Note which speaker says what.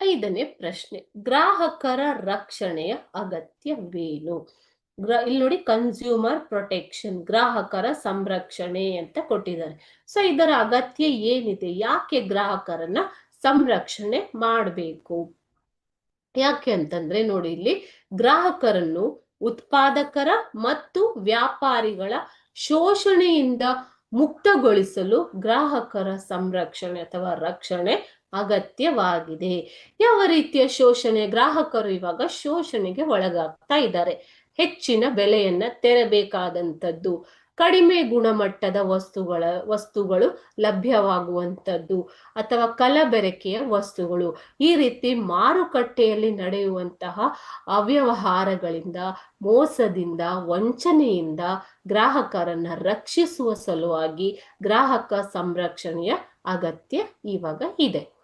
Speaker 1: ಐದನೇ ಪ್ರಶ್ನೆ, ಗ್ರಾಹಕರ ರಕ್ಷಣೆಯ ಅಗತ್ಯವೇನು? ಗ್ರ, ಇಲ್ಲಿ ನೋಡಿ ಕನ್ಸ್ಯೂಮರ್ ಪ್ರೊಟೆಕ್ಷನ್ ಗ್ರಾಹಕರ ಸಂರಕ್ಷಣೆ ಅಂತ ಕೊಟ್ಟಿದ್ದಾರೆ. ಸೊ ಇದರ ಅಗತ್ಯ ಏನಿದೆ? ಯಾಕೆ ಗ್ರಾಹಕರನ್ನ ಸಂರಕ್ಷಣೆ ಮಾಡಬೇಕು? ಯಾಕೆ ಅಂತಂದ್ರೆ ನೋಡಿ ಇಲ್ಲಿ ಗ್ರಾಹಕರನ್ನು ಉತ್ಪಾದಕರ ಮತ್ತು ವ್ಯಾಪಾರಿಗಳ ಶೋಷಣೆಯಿಂದ ಮುಕ್ತಗೊಳಿಸಲು ಗ್ರಾಹಕರ ಸಂರಕ್ಷಣೆ ಅಥವಾ ರಕ್ಷಣೆ ಅಗತ್ಯವಾಗಿದೆ. ಯಾವ ರೀತಿಯ ಶೋಷಣೆ? ಗ್ರಾಹಕರು ಇವಾಗ ಶೋಷಣೆಗೆ ಒಳಗಾಗ್ತಾ ಇದ್ದಾರೆ. ಹೆಚ್ಚಿನ ಬೆಲೆಯನ್ನ ತೆರಬೇಕಾದಂಥದ್ದು, ಕಡಿಮೆ ಗುಣಮಟ್ಟದ ವಸ್ತುಗಳ, ವಸ್ತುಗಳು ಲಭ್ಯವಾಗುವಂಥದ್ದು ಅಥವಾ ಕಲಬೆರಕೆಯ ವಸ್ತುಗಳು. ಈ ರೀತಿ ಮಾರುಕಟ್ಟೆಯಲ್ಲಿ ನಡೆಯುವಂತಹ ಅವ್ಯವಹಾರಗಳಿಂದ, ಮೋಸದಿಂದ, ವಂಚನೆಯಿಂದ ಗ್ರಾಹಕರನ್ನ ರಕ್ಷಿಸುವ ಸಲುವಾಗಿ ಗ್ರಾಹಕ ಸಂರಕ್ಷಣೆಯ ಅಗತ್ಯ ಇವಾಗ ಇದೆ.